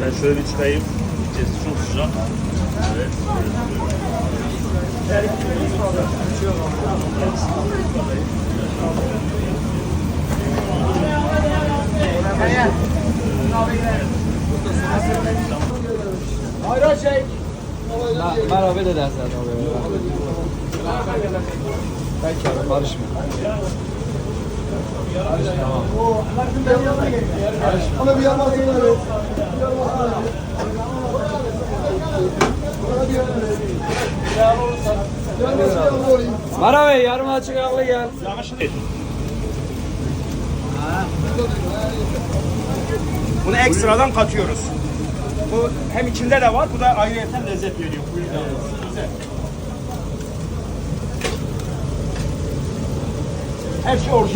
Ben şöyle bir çıkayım. İçerisi çok sıcak. Evet. Hayra çek. Merhaba de dersen abi. Yandan söyle. Merhaba yarım açık aklı gel. Bunu ekstradan katıyoruz. Bu hem içinde de var, bu da ayrıyeten lezzet veriyor. Güzel. Her şey orijinal.